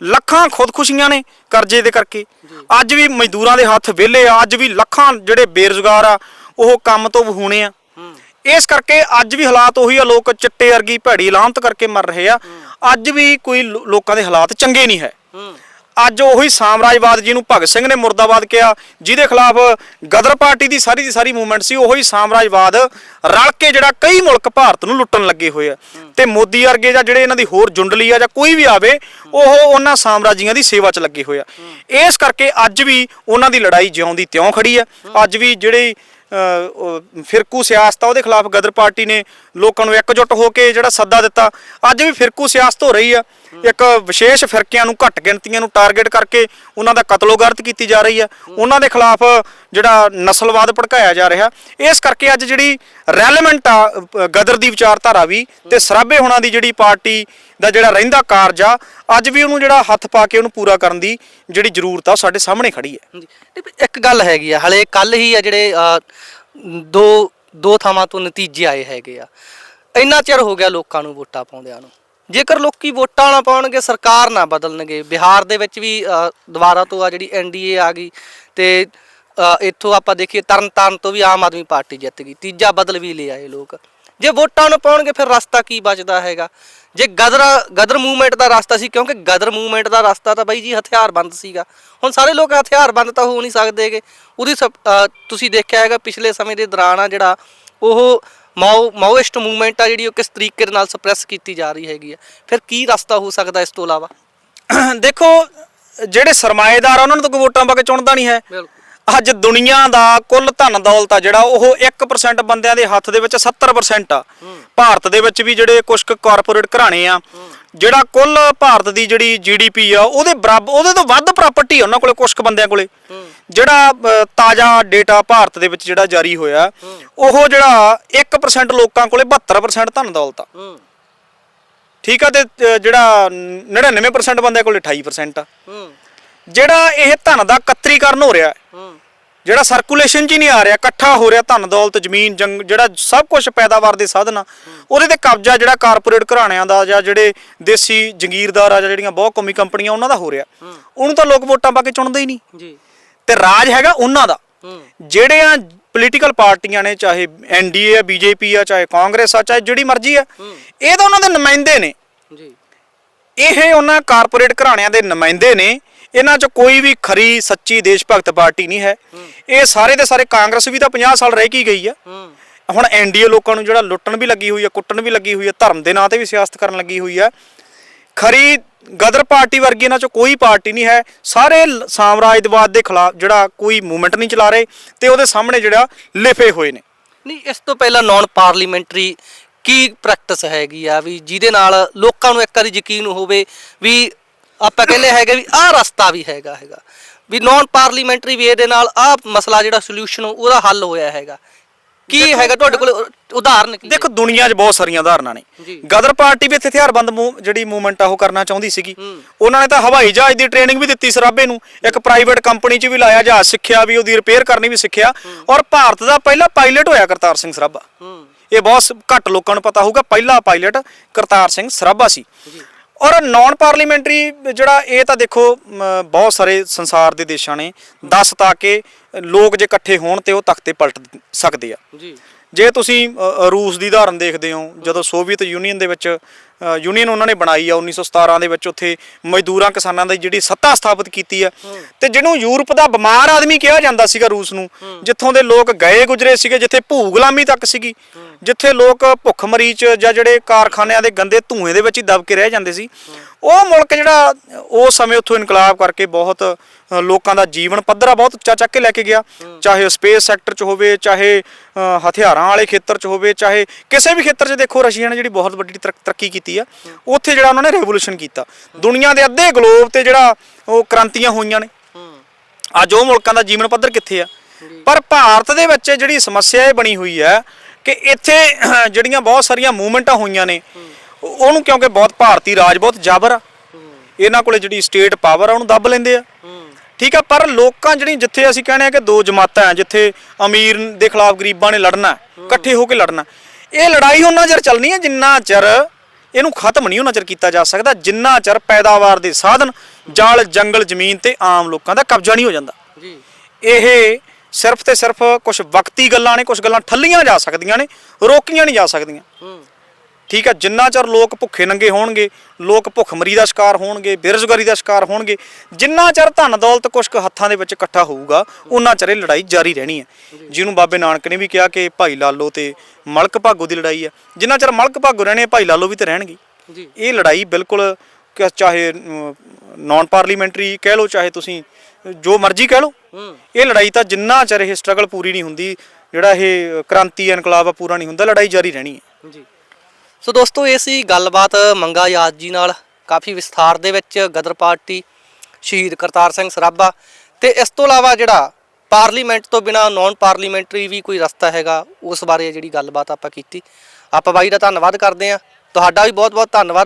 ਲੱਖਾਂ ਖੁਦਕੁਸ਼ੀਆਂ ਨੇ ਕਰਜ਼ੇ ਦੇ ਕਰਕੇ। ਅੱਜ ਵੀ ਮਜ਼ਦੂਰਾਂ ਦੇ ਹੱਥ ਵਿਹਲੇ ਆ ਅੱਜ ਵੀ ਲੱਖਾਂ ਜਿਹੜੇ ਬੇਰੁਜ਼ਗਾਰ ਆ ਉਹ ਕੰਮ ਤੋਂ ਵਹੂਣੇ ਆ। ਇਸ ਕਰਕੇ ਅੱਜ ਵੀ ਹਾਲਾਤ ਉਹੀ ਆ ਲੋਕ ਚਿੱਟੇ ਵਰਗੀ ਭੈੜੀ ਲਾਂਤ ਕਰਕੇ ਮਰ ਰਹੇ ਆ। ਅੱਜ ਵੀ ਕੋਈ ਲੋਕਾਂ ਦੇ ਹਾਲਾਤ ਚੰਗੇ ਨਹੀਂ ਹੈ। ਅੱਜ ਉਹੀ ਸਾਮਰਾਜਵਾਦ ਜਿਹਨੂੰ ਭਗਤ ਸਿੰਘ ਨੇ ਮੁਰਦਾਬਾਦ ਕਿਹਾ, ਜਿਹਦੇ ਖਿਲਾਫ ਗਦਰ ਪਾਰਟੀ ਦੀ ਸਾਰੀ ਦੀ ਸਾਰੀ ਮੂਵਮੈਂਟ ਸੀ, ਉਹੀ ਸਾਮਰਾਜਵਾਦ ਰਲ ਕੇ ਜਿਹੜਾ ਕਈ ਮੁਲਕ ਭਾਰਤ ਨੂੰ ਲੁੱਟਣ ਲੱਗੇ ਹੋਏ ਆ। ਤੇ ਮੋਦੀ ਵਰਗੇ ਜਾਂ ਜਿਹੜੇ ਇਹਨਾਂ ਦੀ ਹੋਰ ਜੁੰਡਲੀ ਆ ਜਾਂ ਕੋਈ ਵੀ ਆਵੇ, ਉਹ ਉਹਨਾਂ ਸਾਮਰਾਜੀਆਂ ਦੀ ਸੇਵਾ 'ਚ ਲੱਗੇ ਹੋਏ ਆ। ਇਸ ਕਰਕੇ ਅੱਜ ਵੀ ਉਹਨਾਂ ਦੀ ਲੜਾਈ ਜਿਉਂ ਦੀ ਤਿਉਂ ਖੜੀ ਆ। ਅੱਜ ਵੀ ਜਿਹੜੇ ਫਿਰਕੂ ਸਿਆਸਤ ਆ, ਉਹਦੇ ਖਿਲਾਫ ਗਦਰ ਪਾਰਟੀ ਨੇ ਲੋਕਾਂ ਨੂੰ ਇਕਜੁੱਟ ਹੋ ਕੇ ਜਿਹੜਾ ਸੱਦਾ ਦਿੱਤਾ। ਅੱਜ ਵੀ ਫਿਰਕੂ ਸਿਆਸਤ ਹੋ ਰਹੀ ਆ। ਇੱਕ ਵਿਸ਼ੇਸ਼ ਫਿਰਕਿਆਂ ਨੂੰ ਘੱਟ ਗਿਣਤੀਆਂ ਨੂੰ ਟਾਰਗੇਟ ਕਰਕੇ ਉਹਨਾਂ ਦਾ ਕਤਲੋਗਾਰਤ ਕੀਤੀ ਜਾ ਰਹੀ ਆ ਉਹਨਾਂ ਦੇ ਖਿਲਾਫ ਜਿਹੜਾ ਨਸਲਵਾਦ ਭੜਕਾਇਆ ਜਾ ਰਿਹਾ ਇਸ ਕਰਕੇ ਅੱਜ ਜਿਹੜੀ ਰੈਲੇਵੈਂਟ ਆ ਗਦਰ ਦੀ ਵਿਚਾਰਧਾਰਾ ਵੀ ਤੇ ਸਰਾਬੇ ਹੋਣਾ ਦੀ ਜਿਹੜੀ ਪਾਰਟੀ ਦਾ ਜਿਹੜਾ ਰਹਿੰਦਾ ਕਾਰਜ ਆ ਅੱਜ ਵੀ ਉਹਨੂੰ ਜਿਹੜਾ ਹੱਥ ਪਾ ਕੇ ਉਹਨੂੰ ਪੂਰਾ ਕਰਨ ਦੀ ਜਿਹੜੀ ਜ਼ਰੂਰਤ ਆ ਸਾਡੇ ਸਾਹਮਣੇ ਖੜੀ ਹੈ। ਇੱਕ ਗੱਲ ਹੈਗੀ ਆ ਹਲੇ ਕੱਲ ਹੀ ਆ ਜਿਹੜੇ ਦੋ ਦੋ ਥਾਵਾਂ ਤੋਂ ਨਤੀਜੇ ਆਏ ਹੈਗੇ ਆ। ਇੰਨਾ ਚਿਰ ਹੋ ਗਿਆ ਲੋਕਾਂ ਨੂੰ ਵੋਟਾਂ ਪਾਉਂਦਿਆਂ ਨੂੰ। ਜੇਕਰ ਲੋਕੀ ਵੋਟਾਂ ਨਾ ਪਾਉਣਗੇ, ਸਰਕਾਰ ਨਾ ਬਦਲਣਗੇ, ਬਿਹਾਰ ਦੇ ਵਿੱਚ ਵੀ ਦੁਬਾਰਾ ਤੋਂ ਆ ਜਿਹੜੀ ਐਨਡੀਏ ਆ ਗਈ ਤੇ ਇੱਥੋਂ ਆਪਾਂ ਦੇਖੀਏ ਤਰਨਤਾਰਨ ਤੋਂ ਵੀ ਆਮ ਆਦਮੀ ਪਾਰਟੀ ਜਿੱਤ ਗਈ, ਤੀਜਾ ਬਦਲ ਵੀ ਲੈ ਆਏ ਲੋਕ। ਜੇ ਵੋਟਾਂ ਨੂੰ ਪਾਉਣਗੇ, ਫਿਰ ਰਸਤਾ ਕੀ ਬਚਦਾ ਹੈਗਾ? ਜੇ ਗਦਰ ਗਦਰ ਮੂਵਮੈਂਟ ਦਾ ਰਸਤਾ ਸੀ, ਕਿਉਂਕਿ ਗਦਰ ਮੂਵਮੈਂਟ ਦਾ ਰਸਤਾ ਤਾਂ ਬਾਈ ਜੀ ਹਥਿਆਰਬੰਦ ਸੀਗਾ। ਹੁਣ ਸਾਰੇ ਲੋਕ ਹਥਿਆਰਬੰਦ ਤਾਂ ਹੋ ਨਹੀਂ ਸਕਦੇਗੇ ਉਹਦੀ ਸਭ- ਤੁਸੀਂ ਦੇਖਿਆ ਹੈਗਾ, ਪਿਛਲੇ ਸਮੇਂ ਦੇ ਦੌਰਾਨ ਆ ਜਿਹੜਾ ਉਹ ਮਾਓ ਮਾਓਇਸਟ ਮੂਵਮੈਂਟ ਆ ਜਿਹੜੀ ਉਹ ਕਿਸ ਤਰੀਕੇ ਦੇ ਨਾਲ ਸਪਰੈਸ ਕੀਤੀ ਜਾ ਰਹੀ ਹੈਗੀ ਆ? ਫਿਰ ਕੀ ਰਸਤਾ ਹੋ ਸਕਦਾ ਇਸ ਤੋਂ ਇਲਾਵਾ? ਦੇਖੋ ਜਿਹੜੇ ਸਰਮਾਏਦਾਰ ਆ ਉਹਨਾਂ ਨੂੰ ਤਾਂ ਕੋਈ ਵੋਟਾਂ ਪਾ ਕੇ ਚੁਣਦਾ ਨਹੀਂ ਹੈ। ਅੱਜ ਦੁਨੀਆ ਦਾ ਕੁੱਲ ਧਨ ਦੌਲਤ ਆ ਜਿਹੜਾ ਉਹ 1% ਬੰਦਿਆਂ ਦੇ ਹੱਥ ਦੇ ਵਿੱਚ 70% ਆ। ਭਾਰਤ ਦੇ ਵਿੱਚ ਵੀ ਜਿਹੜੇ ਕੁਝ ਕਾਰਪੋਰੇਟ ਘਰਾਣੇ ਆ ਜਿਹੜਾ ਕੁੱਲ ਭਾਰਤ ਦੀ ਜਿਹੜੀ ਜੀਡੀਪੀ ਆ ਉਹਦੇ ਬਰਾਬਰ ਉਹਦੇ ਤੋਂ ਵੱਧ ਪ੍ਰਾਪਰਟੀ ਆ ਉਹਨਾਂ ਕੋਲੇ ਕੁਝ ਬੰਦਿਆਂ ਕੋਲੇ। ਜਿਹੜਾ ਤਾਜ਼ਾ ਡੇਟਾ ਭਾਰਤ ਦੇ ਵਿੱਚ ਜਿਹੜਾ ਜਾਰੀ ਹੋਇਆ ਉਹ ਜਿਹੜਾ 1% ਲੋਕਾਂ ਕੋਲੇ 72% ਧਨ ਦੌਲਤ ਆ। ਠੀਕ ਆ ਤੇ ਜਿਹੜਾ 99% ਬੰਦਿਆਂ ਕੋਲੇ 28% ਆ। ਹੂੰ। ਜਿਹੜਾ ਇਹ ਧਨ ਦਾ ਇਕੱਤਰੀਕਰਨ ਹੋ ਰਿਹਾ ਜਿਹੜਾ ਸਰਕੂਲੇਸ਼ਨ 'ਚ ਹੀ ਨਹੀਂ ਆ ਰਿਹਾ ਇਕੱਠਾ ਹੋ ਰਿਹਾ ਧਨ ਦੌਲਤ ਜ਼ਮੀਨ ਜੰਗ ਜਿਹੜਾ ਸਭ ਕੁਝ ਪੈਦਾਵਾਰ ਦੇ ਸਾਧਨ ਆ ਉਹਦੇ ਤੇ ਕਬਜ਼ਾ ਜਿਹੜਾ ਕਾਰਪੋਰੇਟ ਘਰਾਣਿਆਂ ਦਾ ਜਾਂ ਜਿਹੜੇ ਦੇਸੀ ਜੰਗੀਰਦਾਰ ਆ ਜਾਂ ਜਿਹੜੀਆਂ ਬਹੁਤ ਕੌਮੀ ਕੰਪਨੀਆਂ ਉਹਨਾਂ ਦਾ ਹੋ ਰਿਹਾ। ਉਹਨੂੰ ਤਾਂ ਲੋਕ ਵੋਟਾਂ ਪਾ ਕੇ ਚੁਣਦੇ ਹੀ ਨਹੀਂ। ਜੀ। ਤੇ ਰਾਜ ਹੈਗਾ ਉਹਨਾਂ ਦਾ। ਜਿਹੜੀਆਂ ਪੋਲੀਟੀਕਲ ਪਾਰਟੀਆਂ ਨੇ ਚਾਹੇ ਐਨਡੀਏ ਆ ਬੀਜੇਪੀ ਆ ਚਾਹੇ ਕਾਂਗਰਸ ਆ ਚਾਹੇ ਜਿਹੜੀ ਮਰਜ਼ੀ ਆ ਇਹ ਤਾਂ ਉਹਨਾਂ ਦੇ ਨੁਮਾਇੰਦੇ ਨੇ। ਜੀ। ਇਹ ਉਹਨਾਂ ਕਾਰਪੋਰੇਟ ਘਰਾਣਿਆਂ ਦੇ ਨੁਮਾਇੰਦੇ ਨੇ। ਇਹਨਾਂ 'ਚ ਕੋਈ ਵੀ ਖਰੀ ਸੱਚੀ ਦੇਸ਼ ਭਗਤ ਪਾਰਟੀ ਨਹੀਂ ਹੈ। ਇਹ ਸਾਰੇ ਦੇ ਸਾਰੇ ਕਾਂਗਰਸ ਵੀ ਤਾਂ 50 ਸਾਲ ਰਹਿ ਕੀ ਗਈ ਆ। ਹੁਣ ਐਨਡੀਏ ਲੋਕਾਂ ਨੂੰ ਜਿਹੜਾ ਲੁੱਟਣ ਵੀ ਲੱਗੀ ਹੋਈ ਆ ਕੁੱਟਣ ਵੀ ਲੱਗੀ ਹੋਈ ਆ ਧਰਮ ਦੇ ਨਾਂ ਤੇ ਵੀ ਸਿਆਸਤ ਕਰਨ ਲੱਗੀ ਹੋਈ ਆ ਖਰੀ ਗਦਰ ਪਾਰਟੀ ਵਰਗੀ ਇਹਨਾਂ 'ਚੋਂ ਕੋਈ ਪਾਰਟੀ ਨਹੀਂ ਹੈ। ਸਾਰੇ ਸਾਮਰਾਜਵਾਦ ਦੇ ਖਿਲਾਫ ਜਿਹੜਾ ਕੋਈ ਮੂਵਮੈਂਟ ਨਹੀਂ ਚਲਾ ਰਹੇ ਤੇ ਉਹਦੇ ਸਾਹਮਣੇ ਜਿਹੜਾ ਲਿਫੇ ਹੋਏ ਨੇ। ਨਹੀਂ, ਇਸ ਤੋਂ ਪਹਿਲਾਂ ਨਾਨ ਪਾਰਲੀਮੈਂਟਰੀ ਕੀ ਪ੍ਰੈਕਟਿਸ ਹੈਗੀ ਆ ਵੀ ਜਿਹਦੇ ਨਾਲ ਲੋਕਾਂ ਨੂੰ ਇੱਕ ਵਾਰੀ ਯਕੀਨ ਹੋਵੇ ਵੀ ਆਪਾਂ ਕਹਿੰਦੇ ਹੈਗੇ ਵੀ ਆਹ ਰਸਤਾ ਵੀ ਹੈਗਾ ਹੈਗਾ। ਵੀ ਨਾਨ ਪਾਰਲੀਮੈਂਟਰੀ ਵੇ ਦੇ ਨਾਲ ਆਹ ਮਸਲਾ ਜਿਹੜਾ ਸੋਲੂਸ਼ਨ ਉਹਦਾ ਹੱਲ ਹੋਇਆ ਹੈਗਾ। ਕੀ ਹੈਗਾ ਤੁਹਾਡੇ ਕੋਲ? ਉਦਾਹਰਨ ਕੀ ਦੇਖੋ ਦੁਨੀਆ 'ਚ ਬਹੁਤ ਸਾਰੀਆਂ ਉਦਾਹਰਨਾਂ ਨੇ। ਜੀ। ਗਦਰ ਪਾਰਟੀ ਵੀ ਇੱਥੇ ਹਥਿਆਰਬੰਦ ਜਿਹੜੀ ਮੂਵਮੈਂਟ ਆ ਉਹ ਕਰਨਾ ਚਾਹੁੰਦੀ ਸੀਗੀ। ਉਹਨਾਂ ਨੇ ਤਾਂ ਹਵਾਈ ਜਹਾਜ਼ ਦੀ ਟ੍ਰੇਨਿੰਗ ਵੀ ਦਿੱਤੀ ਸਰਾਬੇ ਨੂੰ। ਇੱਕ ਪ੍ਰਾਈਵੇਟ ਕੰਪਨੀ 'ਚ ਵੀ ਲਾਇਆ ਜਹਾਜ਼ ਸਿੱਖਿਆ ਵੀ ਉਹਦੀ ਰਿਪੇਅਰ ਕਰਨੀ ਵੀ ਸਿੱਖਿਆ। ਔਰ ਭਾਰਤ ਦਾ ਪਹਿਲਾ ਪਾਇਲਟ ਹੋਇਆ ਕਰਤਾਰ ਸਿੰਘ ਸਰਾਭਾ। ਹੂੰ। ਇਹ ਬਹੁਤ ਸ- ਘੱਟ ਲੋਕਾਂ ਨੂੰ ਪਤਾ ਹੋਊਗਾ ਪਹਿਲਾ ਪਾਇਲਟ ਕਰਤਾਰ ਸਿੰਘ ਸਰਾਭਾ ਸੀ। ਔਰ ਨਾਨ ਪਾਰਲੀਮੈਂਟਰੀ ਜਿਹੜਾ ਇਹ ਤਾਂ ਦੇਖੋ ਬਹੁਤ ਸਾਰੇ ਸੰਸਾਰ ਦੇ ਦੇਸ਼ਾਂ ਨੇ ਦੱਸ ਤਾ ਕਿ ਲੋਕ ਜੇ ਇਕੱਠੇ ਹੋਣ ਤੇ ਉਹ ਤਖਤੇ ਪਲਟ ਸਕਦੇ ਆ। ਜੀ। ਜੇ ਤੁਸੀਂ ਰੂਸ ਦੀ ਉਦਾਹਰਨ ਦੇਖਦੇ ਹੋ ਜਦੋਂ ਸੋਵੀਅਤ ਯੂਨੀਅਨ ਦੇ ਵਿੱਚ ਯੂਨੀਅਨ ਉਹਨਾਂ ਨੇ ਬਣਾਈ ਆ 1917 ਦੇ ਵਿੱਚ ਉੱਥੇ ਮਜ਼ਦੂਰਾਂ ਕਿਸਾਨਾਂ ਦੀ ਜਿਹੜੀ ਸੱਤਾ ਸਥਾਪਿਤ ਕੀਤੀ ਆ। ਤੇ ਜਿਹਨੂੰ ਯੂਰਪ ਦਾ ਬਿਮਾਰ ਆਦਮੀ ਕਿਹਾ ਜਾਂਦਾ ਸੀਗਾ ਰੂਸ ਨੂੰ ਜਿੱਥੋਂ ਦੇ ਲੋਕ ਗਏ ਗੁਜਰੇ ਸੀਗੇ ਜਿੱਥੇ ਭੂ ਗੁਲਾਮੀ ਤੱਕ ਸੀਗੀ। ਜਿੱਥੇ ਲੋਕ ਭੁੱਖ ਮਰੀਚ ਜਾਂ ਜਿਹੜੇ ਕਾਰਖਾਨਿਆਂ ਦੇ ਗੰਦੇ ਧੂਏ ਦੇ ਵਿੱਚ ਹੀ ਦਬ ਕੇ ਰਹਿ ਜਾਂਦੇ ਸੀ, ਉਹ ਮੁਲਕ ਜਿਹੜਾ ਉਸ ਸਮੇਂ ਉੱਥੋਂ ਇਨਕਲਾਬ ਕਰਕੇ ਬਹੁਤ ਲੋਕਾਂ ਦਾ ਜੀਵਨ ਪੱਧਰ ਆ ਬਹੁਤ ਉੱਚਾ ਚੱਕ ਕੇ ਲੈ ਕੇ ਗਿਆ। ਚਾਹੇ ਸਪੇਸ ਸੈਕਟਰ 'ਚ ਹੋਵੇ, ਚਾਹੇ ਹਥਿਆਰਾਂ ਵਾਲੇ ਖੇਤਰ 'ਚ ਹੋਵੇ, ਚਾਹੇ ਕਿਸੇ ਵੀ ਖੇਤਰ 'ਚ ਦੇਖੋ ਰਸ਼ੀਆ ਨੇ ਜਿਹੜੀ ਬਹੁਤ ਵੱਡੀ ਤਰੱਕ- ਤਰੱਕੀ ਕੀਤੀ ਆ, ਉੱਥੇ ਜਿਹੜਾ ਉਹਨਾਂ ਨੇ ਰੈਵੋਲੂਸ਼ਨ ਕੀਤਾ। ਦੁਨੀਆ ਦੇ ਅੱਧੇ ਗਲੋਬ ਤੇ ਜਿਹੜਾ ਉਹ ਕ੍ਰਾਂਤੀਆਂ ਹੋਈਆਂ ਨੇ। ਅੱਜ ਉਹ ਮੁਲਕਾਂ ਦਾ ਜੀਵਨ ਪੱਧਰ ਕਿੱਥੇ ਆ? ਪਰ ਭਾਰਤ ਦੇ ਵਿੱਚ ਜਿਹੜੀ ਸਮੱਸਿਆ ਇਹ ਬਣੀ ਹੋਈ ਹੈ ਕਿ ਇੱਥੇ ਜਿਹੜੀਆਂ ਬਹੁਤ ਸਾਰੀਆਂ ਮੂਵਮੈਂਟਾਂ ਹੋਈਆਂ ਨੇ ਉਹ- ਉਹਨੂੰ ਕਿਉਂਕਿ ਬਹੁਤ ਭਾਰਤੀ ਰਾਜ ਬਹੁਤ ਜਾਬਰ ਆ। ਇਹਨਾਂ ਕੋਲੇ ਜਿਹੜੀ ਸਟੇਟ ਪਾਵਰ ਆ ਉਹਨੂੰ ਦੱਬ ਲੈਂਦੇ ਆ। ਠੀਕ ਆ ਪਰ ਲੋਕਾਂ ਜਿਹੜੀ ਜਿੱਥੇ ਅਸੀਂ ਕਹਿੰਦੇ ਆ ਕਿ ਦੋ ਜਮਾਤਾਂ ਆ ਜਿੱਥੇ ਅਮੀਰ ਦੇ ਖਿਲਾਫ ਗਰੀਬਾਂ ਨੇ ਲੜਨਾ ਇਕੱਠੇ ਹੋ ਕੇ ਲੜਨਾ ਇਹ ਲੜਾਈ ਉਹਨਾਂ ਚਿਰ ਚੱਲਣੀ ਹੈ ਜਿੰਨਾ ਚਿਰ ਇਹਨੂੰ ਖਤਮ ਨਹੀਂ ਉਹਨਾਂ ਚਿਰ ਕੀਤਾ ਜਾ ਸਕਦਾ ਜਿੰਨਾ ਚਿਰ ਪੈਦਾਵਾਰ ਦੇ ਸਾਧਨ ਜਲ ਜੰਗਲ ਜ਼ਮੀਨ ਤੇ ਆਮ ਲੋਕਾਂ ਦਾ ਕਬਜ਼ਾ ਨਹੀਂ ਹੋ ਜਾਂਦਾ। ਜੀ। ਇਹ ਸਿਰਫ ਤੇ ਸਿਰਫ ਕੁਝ ਵਕਤੀ ਗੱਲਾਂ ਨੇ ਕੁਝ ਗੱਲਾਂ ਠੱਲੀਆਂ ਜਾ ਸਕਦੀਆਂ ਨੇ ਰੋਕੀਆਂ ਨਹੀਂ ਜਾ ਸਕਦੀਆਂ। ਠੀਕ ਹੈ ਜਿੰਨਾ ਚਿਰ ਲੋਕ ਭੁੱਖੇ ਨੰਗੇ ਹੋਣਗੇ ਲੋਕ ਭੁੱਖਮਰੀ ਦਾ ਸ਼ਿਕਾਰ ਹੋਣਗੇ ਬੇਰੁਜ਼ਗਾਰੀ ਦਾ ਸ਼ਿਕਾਰ ਹੋਣਗੇ ਜਿੰਨਾ ਚਿਰ ਧਨ ਦੌਲਤ ਕੁਛ ਕੁ ਹੱਥਾਂ ਦੇ ਵਿੱਚ ਇਕੱਠਾ ਹੋਊਗਾ ਉਹਨਾਂ ਚਿਰ ਇਹ ਲੜਾਈ ਜਾਰੀ ਰਹਿਣੀ ਹੈ। ਜਿਹਨੂੰ ਬਾਬੇ ਨਾਨਕ ਨੇ ਵੀ ਕਿਹਾ ਕਿ ਭਾਈ ਲਾਲੋ ਤੇ ਮਲਕ ਭਾਗੋ ਦੀ ਲੜਾਈ ਹੈ। ਜਿੰਨਾ ਚਿਰ ਮਲਕ ਭਾਗੋ ਰਹਿਣੇ ਭਾਈ ਲਾਲੋ ਵੀ ਤੇ ਰਹਿਣਗੇ। ਇਹ ਲੜਾਈ ਬਿਲਕੁਲ ਚਾਹੇ ਨਾਨ ਪਾਰਲੀਮੈਂਟਰੀ ਕਹਿ ਲਓ ਚਾਹੇ ਤੁਸੀਂ ਜੋ ਮਰਜ਼ੀ ਕਹਿ ਲਓ। ਇਹ ਲੜਾਈ ਤਾਂ ਜਿੰਨਾ ਚਿਰ ਇਹ ਸਟਰਗਲ ਪੂਰੀ ਨਹੀਂ ਹੁੰਦੀ ਜਿਹੜਾ ਇਹ ਕ੍ਰਾਂਤੀ ਇਨਕਲਾਬ ਆ ਪੂਰਾ ਨਹੀਂ ਹੁੰਦਾ ਲੜਾਈ ਜਾਰੀ ਰਹਿਣੀ ਹੈ। ਜੀ। ਸੋ ਦੋਸਤੋ ਇਹ ਸੀ ਗੱਲਬਾਤ ਮੰਗਾ ਯਾਦ ਜੀ ਨਾਲ। ਕਾਫੀ ਵਿਸਥਾਰ ਦੇ ਵਿੱਚ ਗਦਰ ਪਾਰਟੀ ਸ਼ਹੀਦ ਕਰਤਾਰ ਸਿੰਘ ਸਰਾਭਾ ਤੇ ਇਸ ਤੋਂ ਇਲਾਵਾ ਜਿਹੜਾ ਪਾਰਲੀਮੈਂਟ ਤੋਂ ਬਿਨਾ ਨਾਨ ਪਾਰਲੀਮੈਂਟਰੀ ਵੀ ਕੋਈ ਰਸਤਾ ਹੈਗਾ ਉਸ ਬਾਰੇ ਜਿਹੜੀ ਗੱਲਬਾਤ ਆਪਾਂ ਕੀਤੀ। ਆਪਾਂ ਬਾਈ ਦਾ ਧੰਨਵਾਦ ਕਰਦੇ ਹਾਂ। ਤੁਹਾਡਾ ਵੀ ਬਹੁਤ ਬਹੁਤ ਧੰਨਵਾਦ।